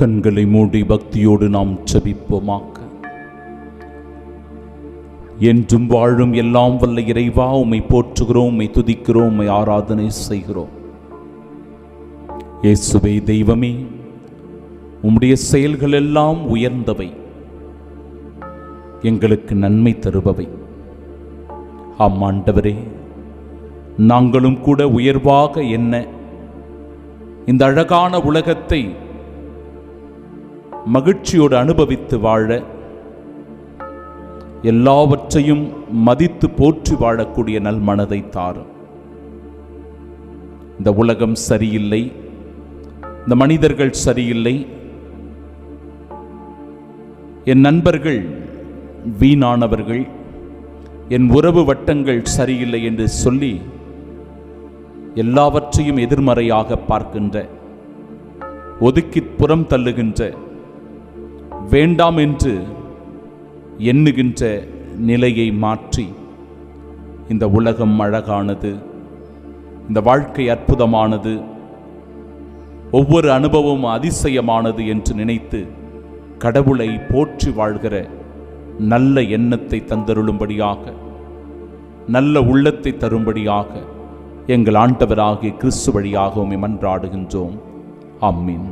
கண்களை மூடி பக்தியோடு நாம் செபிப்போமாக்க என்றும் வாழும் எல்லாம் வல்ல இறைவா உம்மை போற்றுகிறோம் உம்மை துதிக்கிறோம் உம்மை ஆராதனை செய்கிறோம். இயேசுவை தெய்வமே உம்முடைய செயல்கள் எல்லாம் உயர்ந்தவை. எங்களுக்கு நன்மை தருபவை. ஆம் ஆண்டவரே நாங்களும் கூட உயர்வாக என்ன? இந்த அழகான உலகத்தை மகிழ்ச்சியோடு அனுபவித்து வாழ எல்லாவற்றையும் மதித்து போற்றி வாழக்கூடிய நல் மனதை தாரும். இந்த உலகம் சரியில்லை. இந்த மனிதர்கள் சரியில்லை. என் நண்பர்கள் வீணானவர்கள். என் உறவு வட்டங்கள் சரியில்லை என்று சொல்லி எல்லாவற்றையும் எதிர்மறையாக பார்க்கின்ற ஒதுக்கி புறம் தள்ளுகின்ற வேண்டாம் என்று எண்ணுகின்ற நிலையை மாற்றி இந்த உலகம் அழகானது இந்த வாழ்க்கை அற்புதமானது ஒவ்வொரு அனுபவமும் அதிசயமானது என்று நினைத்து கடவுளை போற்றி வாழ்கிற நல்ல எண்ணத்தை தந்தருளும்படியாக நல்ல உள்ளத்தை தரும்படியாக எங்கள் ஆண்டவராகிய கிறிஸ்து வழியாக உம்மை மன்றாடுகின்றோம். அம்மீன்